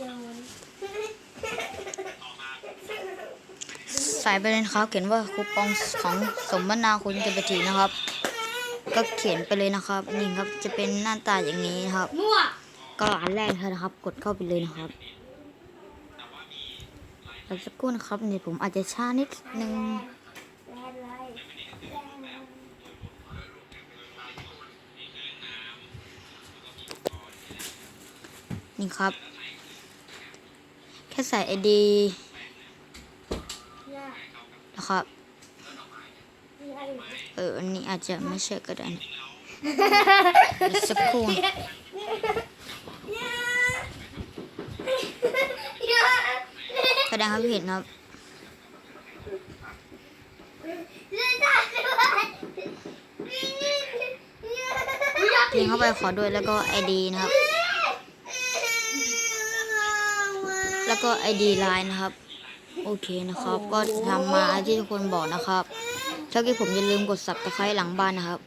โดนใส่ไปเลยนะครับเขียนว่าคูปองของสมบนาคุณเกบทีนะครับ ก็เขียนไปเลยนะครับนี่ครับจะเป็นหน้าตาอย่างนี้ครับ ก็อันแรกเลยนะครับ กดเข้าไปเลยนะครับแล้วสกครู่นะครับเนี่ยผมอาจจะช้านิดนึงนี่ครับ แค่ใส่ไอดียากนะครับยากเออ อันนี้อาจจะไม่ใช่ก็ได้นะเดี๋ยวสักครู่ยากยากแสดงครับเห็นครับเล่นได้ด้วยยากเพลงเข้าไปขอด้วยแล้วก็ไอดีนะครับ แล้วก็ ID Line นะครับ โอเคนะครับ ก็ทำมาที่ทุกคนบอกนะครับถ้าเกิดผมอย่าลืมกดสับตะไคร้หลังบ้านนะครับ